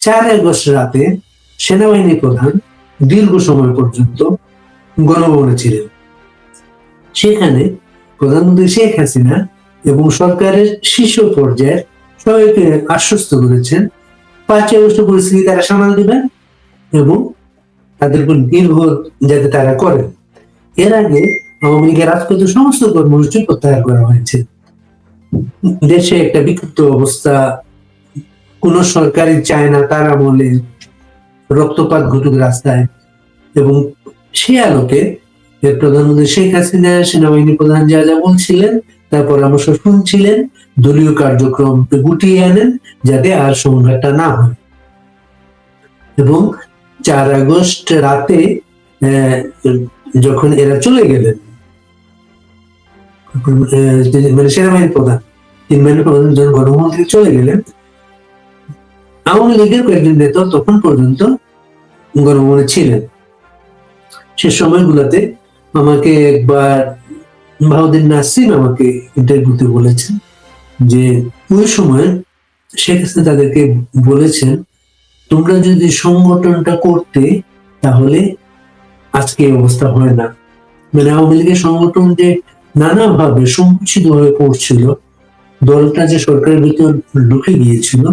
চার আগস্ট রাতে সেনাবাহিনী প্রধান দীর্ঘ সময় পর্যন্ত গণভবনে ছিলেন। সেখানে প্রধানমন্ত্রী শেখ হাসিনা এবং সরকারের শীর্ষ পর্যায়ের সবাইকে আশ্বস্ত করেছেন, পাঁচ আগস্ট পরিস্থিতি তারা সামাল দিবেন এবং তাদের উপর নির্ভর যাতে তারা করেন। এর আগে আওয়ামী লীগের রাজপথের সমস্ত কর্মসূচি প্রত্যাহার করা হয়েছে। দেশে একটা বিক্ষিপ্ত অবস্থা কোন সরকারই চায় না, তার আমলে রক্তপাত ঘটুক রাস্তায়। এবং সে আলোকে প্রধানমন্ত্রী শেখ হাসিনা সেনাবাহিনী প্রধান যা যা বলছিলেন, তার পরামর্শ শুনছিলেন, দলীয় কার্যক্রম গুটিয়ে আনেন, যাতে আর সংঘাতটা না হয়। এবং চার আগস্ট রাতে যখন এরা চলে গেলেন মানে সেনাবাহিনী প্রধান, তিন বাহিনী প্রধান যখন থেকে চলে গেলেন আওয়ামী লীগের কয়েকজন নেতা তখন পর্যন্ত গণভবনে ছিলেন। সে সময়গুলোতে আমাকে একবার বাহুদ্দিন নাসিম আমাকে ইন্টারভিউতে বলেছেন যে, ওই সময় শেখ হাসিনা তাদেরকে বলেছেন, তোমরা যদি সংগঠনটা করতে, তাহলে আজকে অবস্থা হয় না। মানে আওয়ামী লীগের সংগঠন যে নানাভাবে সংকুচিত হয়ে পড়ছিল দলটা যে সরকারের ভিতর ঢুকে গিয়েছিল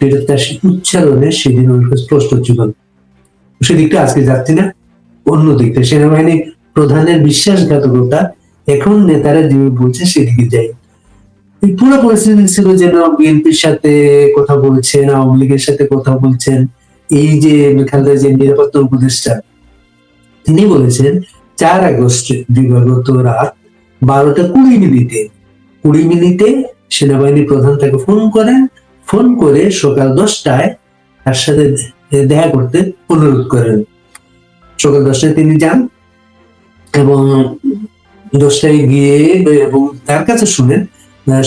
সেটা তার উচ্চারণে সেদিন স্পষ্ট ছিল সেদিকটা আজকে যাচ্ছে না, অন্য দিকটা। সেনাবাহিনী প্রধানের বিশ্বাসঘাতকতা এখন নেতারা যে বলছে সেদিকে যায়। এই পুরো পরিস্থিতি ছিল যেন বিএনপির সাথে কথা বলছেন, আওয়ামী লীগের সাথে কথা বলছেন। এই যে খালেদা যে নিরাপত্তা উপদেষ্টা, তিনি বলেছেন, চার আগস্ট দিবাগত রাত বারোটা কুড়ি মিনিটে কুড়ি মিনিটে সেনাবাহিনী প্রধান তাকে ফোন করেন ফোন করে সকাল দশটায় তার সাথে দেখা করতে অনুরোধ করেন। সকাল দশটায় তিনি যান এবং দশটায় গিয়ে এবং তার কাছে শুনেন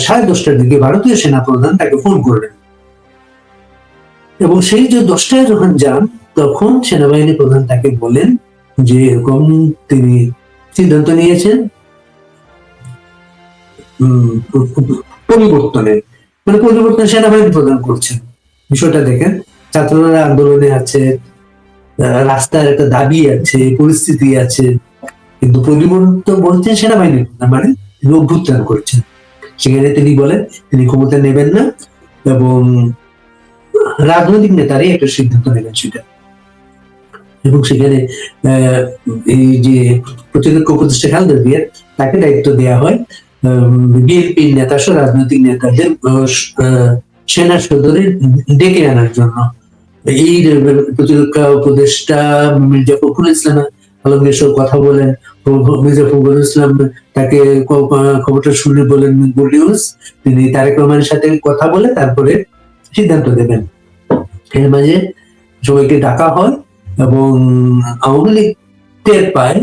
সাড়ে দশটার দিকে ভারতীয় সেনা প্রধান তাকে ফোন করলেন। এবং সেই যে দশটায় যখন যান, তখন সেনাবাহিনী প্রধান তাকে বলেন যে এরকম তিনি সিদ্ধান্ত নিয়েছেন পরিবর্তনের মানে পরিবর্তন সেনাবাহিনী প্রদান করছেন বিষয়টা দেখেন, ছাত্ররা আন্দোলনে আছে রাস্তার একটা দাবি আছে, পরিস্থিতি আছে, কিন্তু পরিবর্তন বলছেন সেনাবাহিনী মানে তিনি অভ্যুত্থান করছেন। সেখানে তিনি বলেন, তিনি ক্ষমতা নেবেন না এবং রাজনৈতিক নেতারাই একটা সিদ্ধান্ত নেবেন সেটা। এবং সেখানে এই যে প্রতিরক্ষা উপদেষ্টা খালেদা জিয়া, তাকে দায়িত্ব দেওয়া হয় বিএনপির নেতা সহ রাজনৈতিক নেতাদের সেনা সদরে ডেকে আনার জন্য। এই প্রতিরক্ষা উপদেষ্টা মির্জা ফখরুল ইসলাম, আলমগীর সঙ্গে কথা বলেন, মির্জা ফখরুল ইসলাম তাকে খবরটা শুনে বলেন গুড নিউজ। তিনি তারেক রহমানের সাথে কথা বলে তারপরে সিদ্ধান্ত দেবেন। এর মাঝে সবাইকে ডাকা হয় এবং আওয়ামী লীগ টের পায়।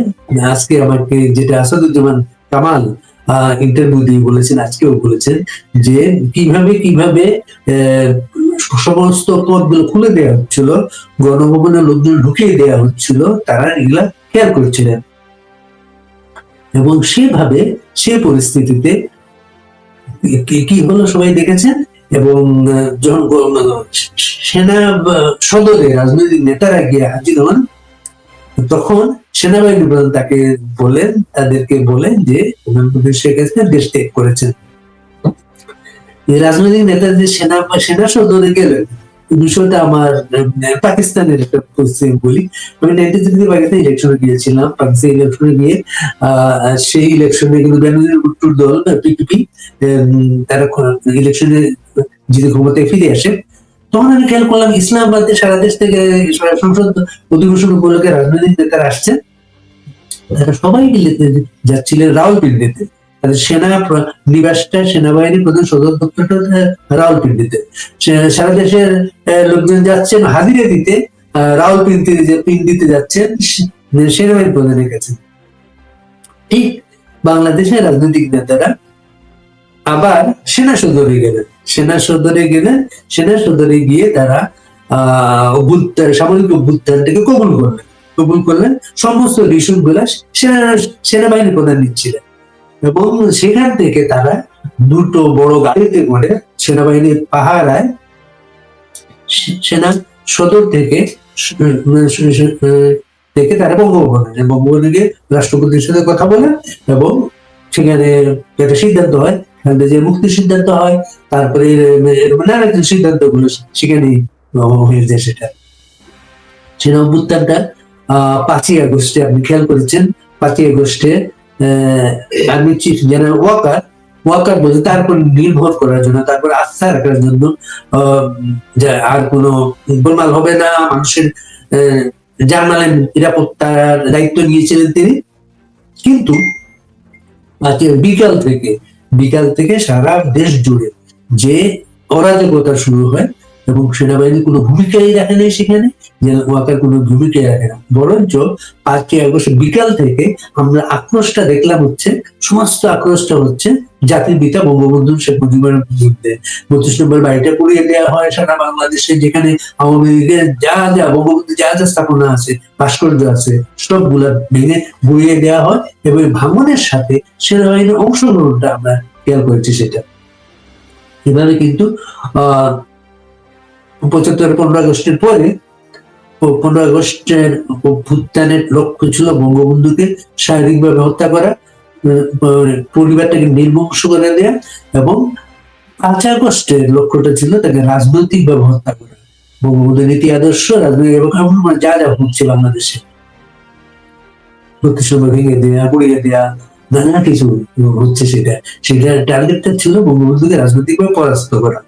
আজকে আমাকে যেটা আসাদুজ্জামান কামাল ইন্টারভিউ দিয়ে বলেছেন, আজকেও বলেছেন যে কীভাবে কীভাবে সমস্ত পদগুলো খুলে দেওয়া হচ্ছিল গণভবনে লোকজন ঢুকিয়ে দেওয়া হচ্ছিল, তারা এগুলা খেয়াল করছিলেন। এবং সেভাবে সে পরিস্থিতিতে কি- হলো সবাই দেখেছেন? এবং যখন মানে সেনা সদরে রাজনৈতিক নেতারা গিয়ে হাজির হন তখন সেনাবাহিনী প্রধান তাকে বলেন, তাদেরকে বলেন যে প্রধানমন্ত্রী শেখ হাসিনা দেশ ত্যাগ করেছেন। রাজনৈতিক নেতা যে সেনা সেনা সদরে গেলেন বিষয়টা আমার পাকিস্তানের একটা পরিস্থিতি বলি। আমি নাইনটি থ্রিতে পাকিস্তান ইলেকশনে গিয়েছিলাম। পাকিস্তান ইলেকশনে গিয়ে সেই ইলেকশনে কিন্তু বেনজির ভুট্টোর দল পিপিপি তারা ইলেকশনে জিতে ক্ষমতায় ফিরে আসে। তখন আমি খেয়াল করলাম ইসলামাবাদে সারা দেশ থেকে সংসদ অধিবেশন উপলক্ষে রাজনৈতিক নেতারা আসছেন। তারা সবাই দিল্লিতে যাচ্ছিলেন রাওয়ালপিন্ডিতে। তাদের সেনা নিবাসটা, সেনাবাহিনী প্রধান সদর দপ্তরটা রাওয়ালপিন্ডিতে। সারা দেশের লোকজন যাচ্ছেন, হাজিরে দিতে যে পিন্ডিতে যাচ্ছেন সেনাবাহিনী প্রধানের কাছে। ঠিক বাংলাদেশের রাজনৈতিক নেতারা আবার সেনা সদরে গেলেন। সেনা সদরে গেলেন সেনা সদরে গিয়ে তারা, আহ, অভ্যুত্থান, সামরিক অভ্যুত্থানটাকে কবুল করলেন। কবুল করলেন, সমস্ত রিসুটগুলা সেনা, সেনাবাহিনী প্রধান নিচ্ছিলেন। এবং সেখান থেকে তারা দুটো বড় গাড়িতে করে সেনাবাহিনীর পাহারায় সেনা সদর থেকে থেকে তারা বঙ্গভবনে বঙ্গভবনে গিয়ে রাষ্ট্রপতির সাথে কথা বলে এবং সেখানে একটা সিদ্ধান্ত হয় যে মুক্তির সিদ্ধান্ত হয় তারপরে এরকম নানা সিদ্ধান্তগুলো সেখানে হয়ে যায় সেটা। সেটা অভ্যুত্থানটা পাঁচই আগস্টে আপনি খেয়াল করেছেন পাঁচই আগস্টে army chief general Waker Waker বলছে তারপর নির্ভর করার জন্য তারপর আস্থা রাখার জন্য আর কোনো গোলমাল হবে না মানুষের আহ, জানমালের নিরাপত্তার দায়িত্ব নিয়েছিলেন তিনি। কিন্তু বিকাল থেকে বিকাল থেকে সারা দেশ জুড়ে যে অরাজকতা শুরু হয় এবং সেনাবাহিনী কোনো ভূমিকাই রাখে নাই সেখানে যে ওয়াকার কোনো ভূমিকাই রাখে না। বরঞ্চ পাঁচই আগস্ট বিকাল থেকে আমরা আক্রোশটা দেখলাম হচ্ছে, সমস্ত আক্রোশটা হচ্ছে জাতির পিতা বঙ্গবন্ধু শেখ মুজিবুর বিরুদ্ধে। বত্রিশ নম্বর বাড়িটা পুড়িয়ে দেওয়া হয় সারা বাংলাদেশে, যেখানে আওয়ামী লীগের যা যা বঙ্গবন্ধু যা যা স্থাপনা আছে, ভাস্কর্য আছে, সবগুলা ভেঙে গুড়িয়ে দেওয়া হয় এবং ভাঙনের সাথে সেনাবাহিনীর অংশগ্রহণটা আমরা খেয়াল করেছি সেটা। এভাবে কিন্তু, আহ পঁচাত্তর পনেরো আগস্টের পরে পনেরো আগস্টের অভ্যুত্থানের লক্ষ্য ছিল বঙ্গবন্ধুকে শারীরিকভাবে হত্যা করা উম, পরিবারটাকে নির্বংশ করে দেয়া এবং পাঁচ আগস্টের লক্ষ্যটা ছিল তাকে রাজনৈতিক ভাবে হত্যা করা। বঙ্গবন্ধুর নীতি আদর্শ রাজনৈতিক এবং মানে যা যা হচ্ছে বাংলাদেশে। ভেঙে দেয়া গুড়িয়ে দেয়া নানা কিছু হচ্ছে সেটা। সেটার টার্গেটটা ছিল বঙ্গবন্ধুকে রাজনৈতিকভাবে পরাস্ত করা।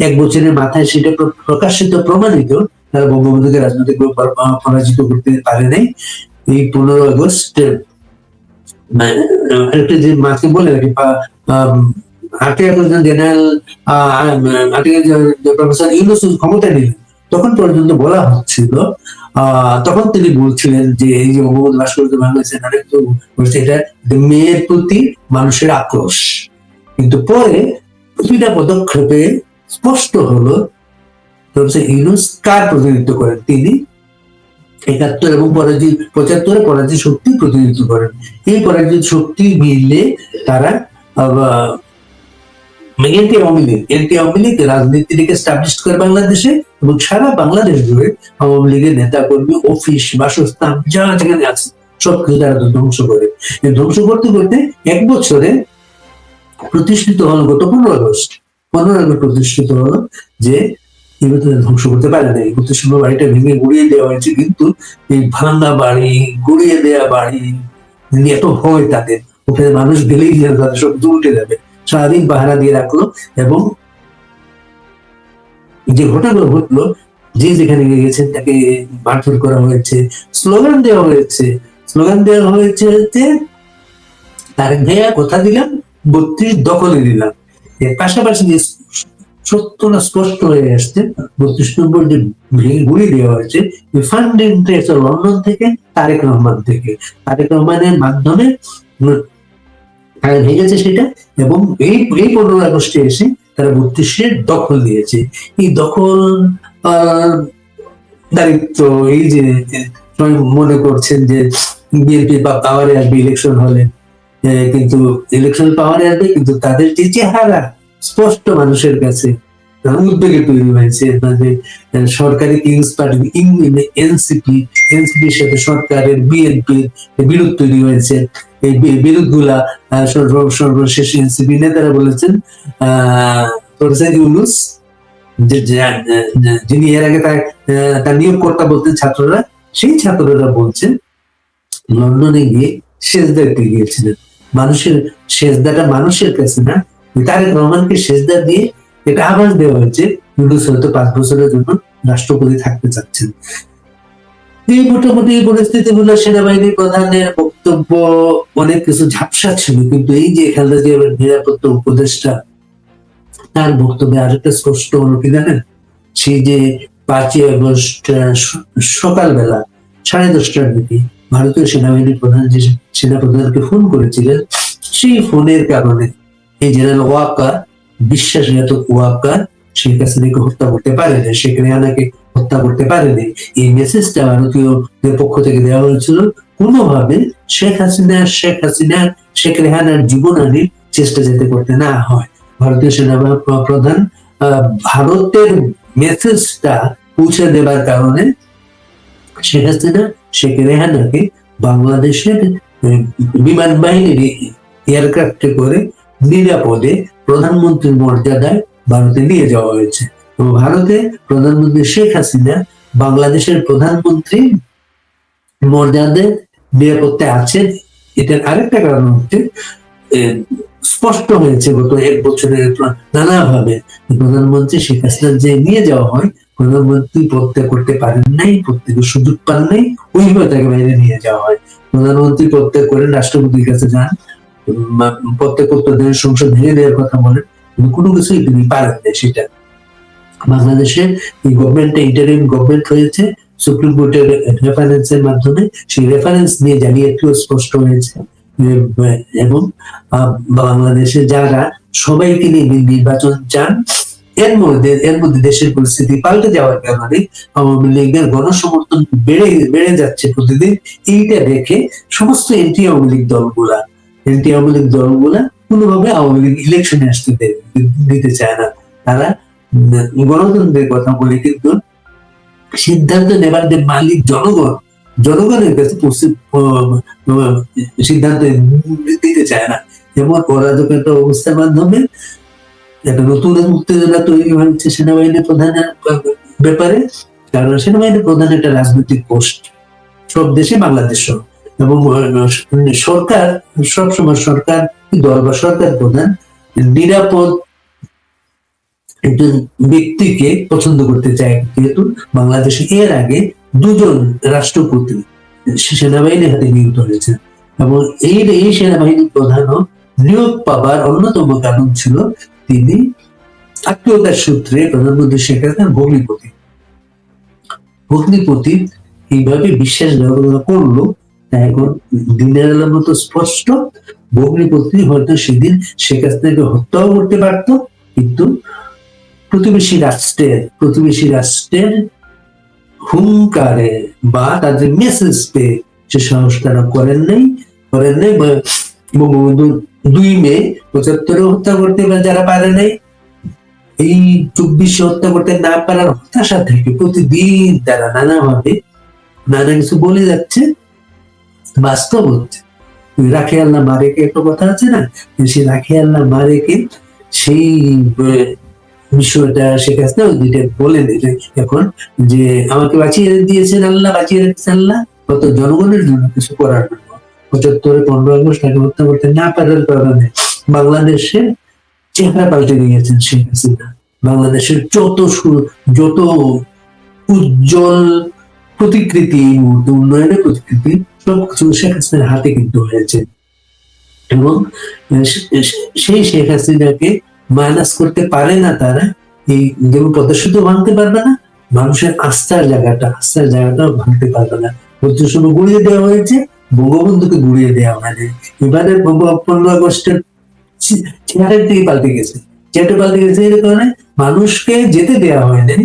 এক বছরের মাথায় সেটা প্রকাশিত প্রমাণিত তারা বঙ্গবন্ধুকে আহ, পরাজিত করতে পারে নাই। এই পনেরো আগস্ট মানে, একটা যে মাকে বলে আর কি আটই ক্ষমতা নিলেন তখন পর্যন্ত বলা হচ্ছিল তখন তিনি বলছিলেন যে এই যে বঙ্গবন্ধু ভাস্কর্য বাংলাদেশে নানা কিছু বলছে এটা মেয়ের প্রতি মানুষের আক্রোশ। কিন্তু পরে প্রতিটা পদক্ষেপে স্পষ্ট হলো প্রফেসর ইউনুস কার প্রতিনিধিত্ব করেন? তিনি একাত্তর এবং পরাজিত, পঁচাত্তরে পরাজিত শক্তি প্রতিনিধিত্ব করেন। এই পরাজিত শক্তি মিলে তারা এনটি আওয়ামী লীগ, এনটি আওয়ামী লীগ রাজনীতিকে স্টাবলিশ করে বাংলাদেশে এবং সারা বাংলাদেশ জুড়ে আওয়ামী লীগের নেতা কর্মী অফিস বাসস্থান, যা যেখানে আছে সব কিছু তারা ধ্বংস করে। ধ্বংস করতে করতে এক বছরে প্রতিষ্ঠিত হলো গত পনেরো আগস্ট। পনেরো প্রতিষ্ঠিত হলো যে ধ্বংস করতে পারে না। এই প্রতিষ্ঠিত বাড়িটা ভেঙে গুড়িয়ে দেওয়া হয়েছে, কিন্তু এই ভাঙা বাড়ি, গুড়িয়ে দেওয়া বাড়ি এত ভয় তাদের। ওখানে মানুষ গেলেই তাদের সব উল্টে যাবে। সারাদিন পাহারা দিয়ে রাখল এবং যে ঘটনাগুলো ঘটলো, যে যেখানে গিয়েছেন তাকে মারধর করা হয়েছে, স্লোগান দেওয়া হয়েছে। স্লোগান দেওয়া হয়েছে যে তারেক ভাইয়া কথা দিলাম, বত্রিশ দখলে দিলাম। এর পাশাপাশি যে সত্যটা স্পষ্ট হয়ে আসছে, বত্রিশ নম্বর যে গুড়ি দেওয়া হয়েছে ফান্ডিংটা এসে লন্ডন থেকে তারেক রহমান থেকে। তারেক রহমানের মাধ্যমে তারা ভেঙেছে সেটা এবং এই এই পনেরো আগস্টে এসে তারা বত্রিশের দখল দিয়েছে। এই দখল দায়িত্ব এই যে, মনে করছেন যে বিএনপি বা পাওয়ারে আসবে ইলেকশন হলে। কিন্তু ইলেকশন পাওয়ারে আসবে কিন্তু তাদের যে চেহারা স্পষ্ট মানুষের কাছে উদ্বেগে তৈরি হয়েছে। মানে সরকারি কিংস পার্টি এনসিপি এনসিপির সাথে সরকারের বিএনপির বিরোধ তৈরি হয়েছে। এই বিরোধগুলা সর্বশেষ এনসিপি নেতারা বলেছেন ইউনুস যিনি এর আগে তার তার নিয়োগকর্তা বলতেন ছাত্ররা, সেই ছাত্ররা বলছেন, লন্ডনে গিয়ে শেষ দিতে গিয়েছিলেন। মানুষের সেজদাটা মানুষের কাছে, না? তারেক রহমানকে সেজদা দিয়ে এটা আভাস দেওয়া হয়েছে ইউনুস হয়তো পাঁচ বছরের জন্য রাষ্ট্রপতি থাকতে চাচ্ছেন। এই মোটামুটি এই পরিস্থিতিগুলো সেনাবাহিনী প্রধানের বক্তব্য, অনেক কিছু ঝাপসা ছিল, কিন্তু এই যে খালেদা জিয়ার নিরাপত্তা উপদেষ্টা, তার বক্তব্যে আরেকটা স্পষ্ট হলো কি জানেন? সেই যে পাঁচই আগস্ট সকালবেলা সাড়ে দশটার দিকে ভারতীয় সেনাবাহিনীর প্রধান যে সেনা প্রধানকে ফোন করেছিলেন, সেই ফোনের কারণে এই জেনারেল ওয়াকা বিশ্বাসঘাতক ওয়াকা শেখ হাসিনাকে হত্যা করতে পারেনি, শেখ রেহানাকে হত্যা করতে পারেনি। এই মেসেজটা ভারতীয়দের পক্ষ থেকে দেওয়া হয়েছিল। কোনোভাবে শেখ হাসিনা শেখ হাসিনা, শেখ রেহানার জীবনানির চেষ্টা যাতে করতে না হয়। ভারতীয় সেনা প্রধান ভারতের মেসেজটা পৌঁছে দেবার কারণে শেখ হাসিনা শেখ রেহানাকে বাংলাদেশের বিমান বাহিনীর এয়ারক্রাফটে করে নিরাপদে প্রধানমন্ত্রীর মর্যাদায় ভারতে নিয়ে যাওয়া হয়েছে। এবং ভারতে প্রধানমন্ত্রী শেখ হাসিনা বাংলাদেশের প্রধানমন্ত্রী মর্যাদায় নিরাপত্তায় আছেন। এটার আরেকটা কারণ হচ্ছে স্পষ্ট হয়েছে গত এক বছরের নানাভাবে। প্রধানমন্ত্রী শেখ হাসিনা যে নিয়ে যাওয়া হয়, প্রধানমন্ত্রী প্রত্যয় করতে পারেন নাই প্রত্যেকের সুযোগ পান নাই, ওইভাবে তাকে বাইরে নিয়ে যাওয়া হয়। প্রধানমন্ত্রী প্রত্যয় করেন, রাষ্ট্রপতির কাছে যান প্রত্যেক প্রত্যয় সংসদ ভেঙে দেওয়ার কথা বলেন, কিন্তু কোনো কিছুই তিনি পারেন না সেটা। বাংলাদেশে এই গভর্নমেন্টে ইন্টারিম গভর্নমেন্ট হয়েছে, সুপ্রিম কোর্টের রেফারেন্সের মাধ্যমে, সেই রেফারেন্স নিয়ে জানিয়ে একটু স্পষ্ট হয়েছে। এবং আহ, বাংলাদেশে যারা সবাইকে নিয়ে নি- নির্বাচন চান এর মধ্যে এর মধ্যে দেশের পরিস্থিতি পাল্টে যাওয়ার কারণে আওয়ামী লীগের গণসমর্থন বেড়ে বেড়ে যাচ্ছে প্রতিদিন। এইটা দেখে সমস্ত এন্টি আওয়ামী লীগ দলগুলা এন্টি আওয়ামী লীগ দলগুলা কোনোভাবে আওয়ামী লীগ ইলেকশনে আসতে দিতে চায় না। তারা গণতন্ত্রের কথা বলে কিন্তু সিদ্ধান্ত নেবার যে মালিক জনগণ জনগণের কাছে সিদ্ধান্ত দিতে চায় না। যেমন অরাজক একটা অবস্থার মাধ্যমে একটা নতুন উত্তেজনা তৈরি হয়েছে সেনাবাহিনী প্রধানের ব্যাপারে। কারণ সেনাবাহিনী প্রধান একটা রাজনৈতিক পোস্ট সব দেশে বাংলাদেশ এবং সরকার, সবসময় সরকার দল বা সরকার প্রধান নিরাপদ একজন ব্যক্তিকে পছন্দ করতে চায়। যেহেতু বাংলাদেশে এর আগে দুজন রাষ্ট্রপতি সেনাবাহিনীর হাতে নিযুক্ত হয়েছে। এবং এই এই সেনাবাহিনী প্রধানও নিয়োগ পাবার অন্যতম কারণ ছিল তিনি আত্মীয়তার সূত্রে প্রধানমন্ত্রী শেখ হাসিনার ভগ্নিপতি। ভগ্নিপতি এইভাবে বিশ্বাসঘাতকতা করল, তা এখন দিনের আলোর মতো স্পষ্ট। ভগ্নিপতি হয়তো সেদিন শেখ হাসিনাকে হত্যাও করতে পারতো, কিন্তু প্রতিবেশী রাষ্ট্রের প্রতিবেশী রাষ্ট্রের হুঙ্কারে বা তাদের মেসেজ পেয়ে সে সাহস তারা করেন নাই করেন নাই, বা বঙ্গবন্ধু দুই মে পঁচাত্তরে হত্যা করতে বা যারা পারে নাই, এই চব্বিশে হত্যা করতে না পারার হতাশা থেকে প্রতিদিন তারা নানাভাবে নানা কিছু বলে যাচ্ছে, বাস্তব হচ্ছে। রাখে আল্লাহ মারেকে একটা কথা আছে না? সেই রাখে আল্লাহ মারেকে সেই বিষয়টা বলে এখন যে আমাকে বাঁচিয়ে দিয়েছেন আল্লাহ, বাঁচিয়ে রেখেছেন আল্লাহ, কত জনগণের জন্য কিছু করার জন্য। পঁচাত্তরে, পনেরো আগস্ট তাকে হত্যা করতে না পারার কারণে বাংলাদেশে চেহারা পাল্টে দিয়েছেন শেখ হাসিনা। বাংলাদেশের যত যত উজ্জ্বল প্রতিকৃতি এই মুহূর্তে, উন্নয়নের প্রতিকৃতি, সবকিছু শেখ হাসিনার হাতে কিন্তু হয়েছে। এবং সেই শেখ হাসিনাকে মাইনাস করতে পারে না তারা, এই যেমন প্রদর্শিত ভাঙতে পারবে না, মানুষের আস্থার জায়গাটা আস্থার জায়গাটা ভাঙতে পারবে না। প্রত্যেক গুড়িয়ে দেওয়া হয়েছে, বঙ্গবন্ধুকে গুড়িয়ে দেওয়া হয়নি। এবারে পনেরো আগস্টের চেয়ারের দিকে পাল্টে গেছে। চেহারা পাল্টে গেছে এর কারণে মানুষকে যেতে দেওয়া হয়নি।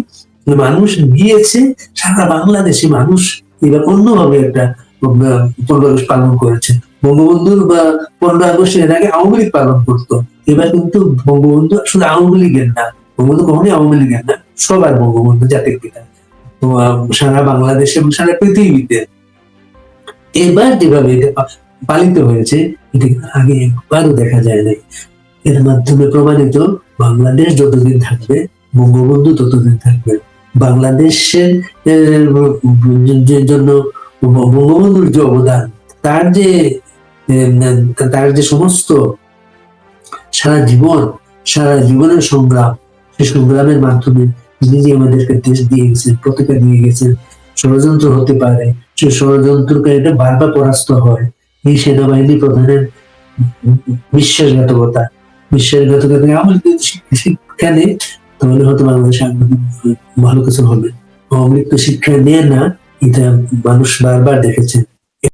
মানুষ গিয়েছে, সারা বাংলাদেশে মানুষ এবার অন্যভাবে একটা পনেরো আগস্ট পালন করেছে। বঙ্গবন্ধুর বা পনেরো আগস্ট এর আগে আওয়ামী লীগ পালন করতো। এবার কিন্তু বঙ্গবন্ধু শুধু আওয়ামী লীগের না, বঙ্গবন্ধু কখনোই আওয়ামী লীগের না, সবার বঙ্গবন্ধু জাতির পিতা। তো সারা বাংলাদেশে এবং সারা পৃথিবীতে। এবার যেভাবে পালিত হয়েছে আগে একবারও দেখা যায় নাই। এর মাধ্যমে প্রমাণিত, বাংলাদেশ যতদিন থাকবে, বঙ্গবন্ধু ততদিন থাকবে। বাংলাদেশের জন্য বঙ্গবন্ধুর যে অবদান, তার যে তার যে সমস্ত সারা জীবন, সারা জীবনের সংগ্রাম, সেই সংগ্রামের মাধ্যমে যে আমাদেরকে দেশ দিয়ে গেছেন পতাকা দিয়ে গেছেন ষড়যন্ত্র হতে পারে সে ষড়যন্ত্রকারীটা বারবার পরাস্ত হয়। এই সেনাবাহিনী প্রধানের বিশ্বাসঘাতকতা বিশ্বাসঘাতকতা থেকে আমাদের শিক্ষা- নেই তাহলে হয়তো বাংলাদেশে ভালো কিছু হবে আওয়ামী লীগ তো শিক্ষা নেয় না, এটা মানুষ বারবার দেখেছে